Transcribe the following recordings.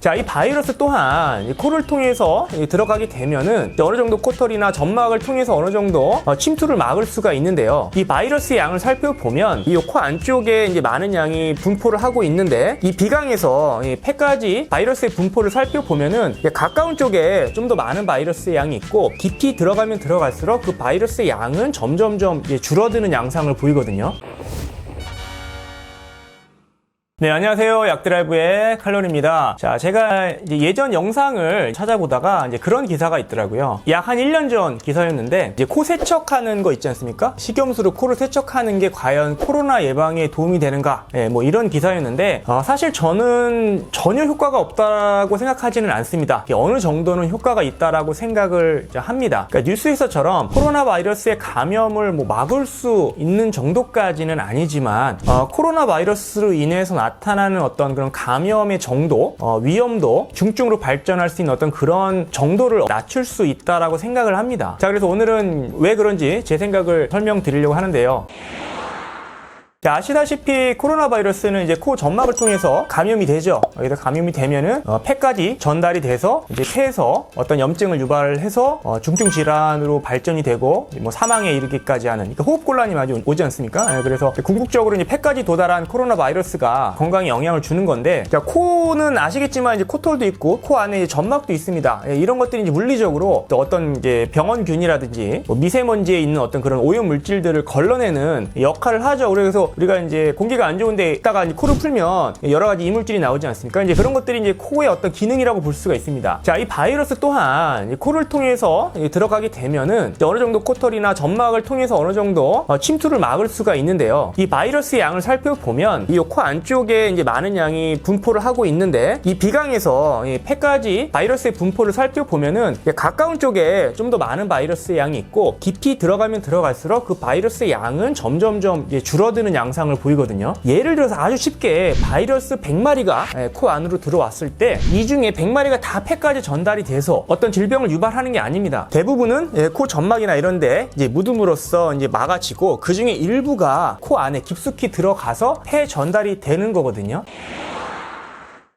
자, 이 바이러스 또한 이 코를 통해서 이 들어가게 되면은 어느 정도 코털이나 점막을 통해서 어느 정도 어, 침투를 막을 수가 있는데요. 이 바이러스의 양을 살펴보면 이 코 안쪽에 이제 많은 양이 분포를 하고 있는데 이 비강에서 이 폐까지 바이러스의 분포를 살펴보면은 가까운 쪽에 좀 더 많은 바이러스의 양이 있고 깊이 들어가면 들어갈수록 그 바이러스의 양은 점점점 줄어드는 양상을 보이거든요. 네, 안녕하세요. 약드라이브의 칼로리입니다. 자, 제가 예전 영상을 찾아보다가 이제 그런 기사가 있더라고요. 약 한 1년 전 기사였는데, 이제 코 세척하는 거 있지 않습니까? 식염수로 코를 세척하는 게 과연 코로나 예방에 도움이 되는가? 예, 뭐 이런 기사였는데, 어, 사실 저는 전혀 효과가 없다고 생각하지는 않습니다. 어느 정도는 효과가 있다라고 생각을 합니다. 그러니까 뉴스에서처럼 코로나 바이러스의 감염을 뭐 막을 수 있는 정도까지는 아니지만, 어, 코로나 바이러스로 인해서 나타나는 어떤 그런 감염의 정도, 어, 위험도 중증으로 발전할 수 있는 어떤 그런 정도를 낮출 수 있다라고 생각을 합니다. 자, 그래서 오늘은 왜 그런지 제 생각을 설명드리려고 하는데요. 자, 아시다시피 코로나 바이러스는 이제 코 점막을 통해서 감염이 되죠. 여기다 감염이 되면은 어, 폐까지 전달이 돼서 이제 폐에서 어떤 염증을 유발해서 어, 중증 질환으로 발전이 되고 뭐 사망에 이르기까지 하는 그러니까 호흡 곤란이 많이 오지 않습니까? 예, 그래서 궁극적으로 이제 폐까지 도달한 코로나 바이러스가 건강에 영향을 주는 건데, 자, 코는 아시겠지만 이제 코털도 있고 코 안에 점막도 있습니다. 예, 이런 것들이 이제 물리적으로 또 어떤 이제 병원균이라든지 뭐 미세먼지에 있는 어떤 그런 오염 물질들을 걸러내는 역할을 하죠. 그래서 우리가 이제 공기가 안 좋은데 있다가 이제 코를 풀면 여러 가지 이물질이 나오지 않습니까? 이제 그런 것들이 이제 코의 어떤 기능이라고 볼 수가 있습니다. 자, 이 바이러스 또한 이 코를 통해서 이 들어가게 되면은 어느 정도 코털이나 점막을 통해서 어느 정도 어, 침투를 막을 수가 있는데요. 이 바이러스의 양을 살펴보면 이 코 안쪽에 이제 많은 양이 분포를 하고 있는데 이 비강에서 이 폐까지 바이러스의 분포를 살펴보면은 가까운 쪽에 좀 더 많은 바이러스의 양이 있고 깊이 들어가면 들어갈수록 그 바이러스의 양은 점점점 줄어드는 양상을 보이거든요. 예를 들어서 아주 쉽게 바이러스 100마리가 코 안으로 들어왔을 때 이 중에 100마리가 다 폐까지 전달이 돼서 어떤 질병을 유발하는 게 아닙니다. 대부분은 예, 코 점막이나 이런데 이제 묻음으로써 이제 막아지고 그 중에 일부가 코 안에 깊숙이 들어가서 폐 전달이 되는 거거든요.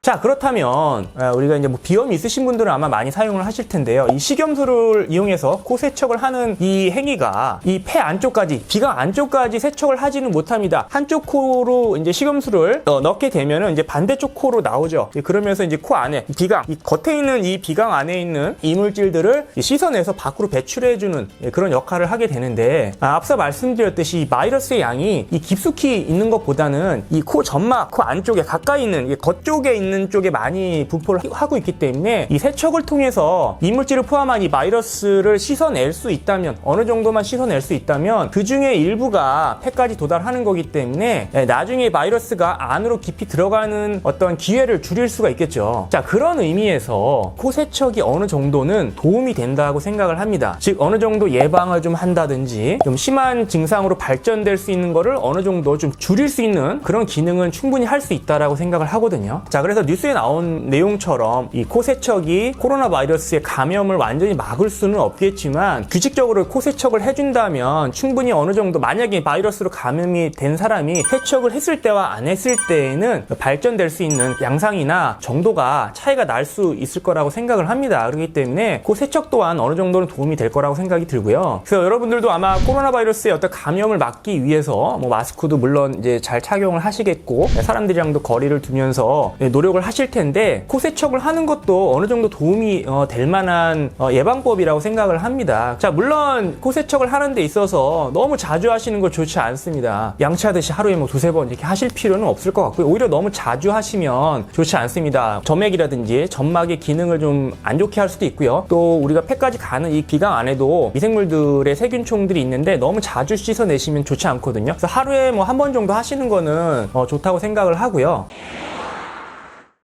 자 그렇다면 어, 우리가 이제 뭐 비염이 있으신 분들은 아마 많이 사용을 하실 텐데요. 이 식염수를 이용해서 코 세척을 하는 이 행위가 이 폐 안쪽까지 비강 안쪽까지 세척을 하지는 못합니다. 한쪽 코로 이제 식염수를 어, 넣게 되면은 이제 반대쪽 코로 나오죠. 이제 그러면서 이제 코 안에 이 비강 이 겉에 있는 이 비강 안에 있는 이물질들을 씻어내서 밖으로 배출해주는 예, 그런 역할을 하게 되는데 아, 앞서 말씀드렸듯이 이 바이러스의 양이 이 깊숙이 있는 것보다는 이 코 점막 코 안쪽에 가까이 있는 이 겉쪽에 있는 쪽에 많이 분포를 하고 있기 때문에 이 세척을 통해서 이물질을 포함한 이 바이러스를 씻어낼 수 있다면 어느 정도만 씻어낼 수 있다면 그 중에 일부가 폐까지 도달하는 거기 때문에 예, 나중에 바이러스가 안으로 깊이 들어가는 어떤 기회를 줄일 수가 있겠죠. 자 그런 의미에서 코 세척이 어느 정도는 도움이 된다고 생각을 합니다. 즉 어느 정도 예방을 좀 한다든지 좀 심한 증상으로 발전될 수 있는 거를 어느 정도 좀 줄일 수 있는 그런 기능은 충분히 할 수 있다라고 생각을 하거든요. 자 그래서 뉴스에 나온 내용처럼 이 코 세척이 코로나 바이러스의 감염을 완전히 막을 수는 없겠지만 규칙적으로 코 세척을 해준다면 충분히 어느 정도 만약에 바이러스로 감염이 된 사람이 세척을 했을 때와 안 했을 때에는 발전될 수 있는 양상이나 정도가 차이가 날 수 있을 거라고 생각을 합니다. 그렇기 때문에 그 세척 또한 어느 정도는 도움이 될 거라고 생각이 들고요. 그래서 여러분들도 아마 코로나 바이러스의 어떤 감염을 막기 위해서 뭐 마스크도 물론 이제 잘 착용을 하시겠고 사람들이랑도 거리를 두면서 노력 을 하실 텐데 코 세척을 하는 것도 어느 정도 도움이 어, 될 만한 어, 예방법이라고 생각을 합니다. 자 물론 코 세척을 하는 데 있어서 너무 자주 하시는 거 좋지 않습니다. 양치하듯이 하루에 뭐 두세 번 이렇게 하실 필요는 없을 것 같고요. 오히려 너무 자주 하시면 좋지 않습니다. 점액이라든지 점막의 기능을 좀 안 좋게 할 수도 있고요. 또 우리가 폐까지 가는 이 비강 안에도 미생물들의 세균총들이 있는데 너무 자주 씻어내시면 좋지 않거든요. 그래서 하루에 뭐 한 번 정도 하시는 거는 어, 좋다고 생각을 하고요.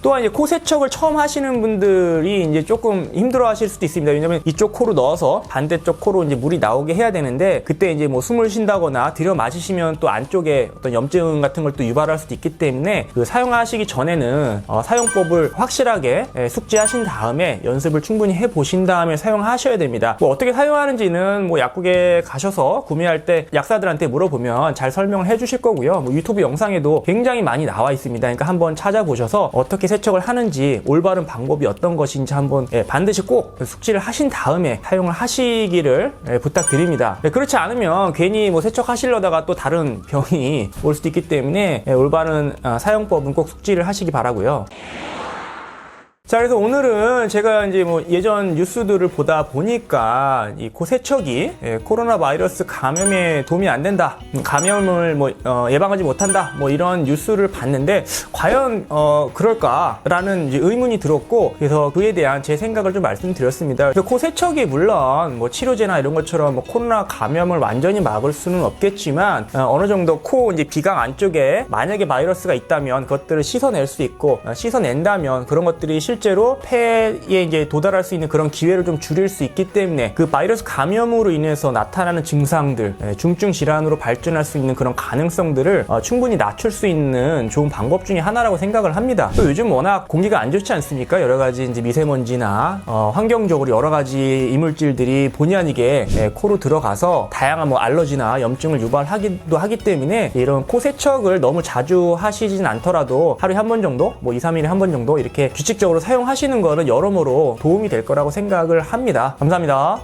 또한 이제 코 세척을 처음 하시는 분들이 이제 조금 힘들어 하실 수도 있습니다. 왜냐면 이쪽 코로 넣어서 반대쪽 코로 이제 물이 나오게 해야 되는데 그때 이제 뭐 숨을 쉰다거나 들여 마시시면 또 안쪽에 어떤 염증 같은 걸 또 유발할 수도 있기 때문에 그 사용하시기 전에는 어, 사용법을 확실하게 예, 숙지하신 다음에 연습을 충분히 해 보신 다음에 사용하셔야 됩니다. 뭐 어떻게 사용하는지는 뭐 약국에 가셔서 구매할 때 약사들한테 물어보면 잘 설명을 해 주실 거고요. 뭐 유튜브 영상에도 굉장히 많이 나와 있습니다. 그러니까 한번 찾아보셔서 어떻게 어떻게 세척을 하는지 올바른 방법이 어떤 것인지 한번 예, 반드시 꼭 숙지를 하신 다음에 사용을 하시기를 예, 부탁드립니다. 예, 그렇지 않으면 괜히 뭐 세척하시려다가 또 다른 병이 올 수도 있기 때문에 예, 올바른 아, 사용법은 꼭 숙지를 하시기 바라고요. 자, 그래서 오늘은 제가 이제 뭐 예전 뉴스들을 보다 보니까 이 고세척이 예, 코로나 바이러스 감염에 도움이 안 된다. 음, 감염을 뭐 어, 예방하지 못한다. 뭐 이런 뉴스를 봤는데 과연 어, 그럴까라는 의문이 들었고 그래서 그에 대한 제 생각을 좀 말씀드렸습니다. 그래서 고세척이 물론 뭐 치료제나 이런 것처럼 뭐 코로나 감염을 완전히 막을 수는 없겠지만 어, 느 정도 코 이제 비강 안쪽에 만약에 바이러스가 있다면 그것들을 씻어낼 수 있고 어, 씻어낸다면 그런 것들이 실 제로 폐에 이제 도달할 수 있는 그런 기회를 좀 줄일 수 있기 때문에 그 바이러스 감염으로 인해서 나타나는 증상들 예, 중증 질환으로 발전할 수 있는 그런 가능성들을 어, 충분히 낮출 수 있는 좋은 방법 중에 하나라고 생각을 합니다. 또 요즘 워낙 공기가 안 좋지 않습니까? 여러 가지 이제 미세먼지나 어, 환경적으로 여러 가지 이물질들이 본의 아니게 예, 코로 들어가서 다양한 뭐 알러지나 염증을 유발하기도 하기 때문에 이런 코 세척을 너무 자주 하시진 않더라도 하루에 한 번 정도, 뭐 2, 3일에 한 번 정도 이렇게 규칙적으로 사용하시는 거는 여러모로 도움이 될 거라고 생각을 합니다. 감사합니다.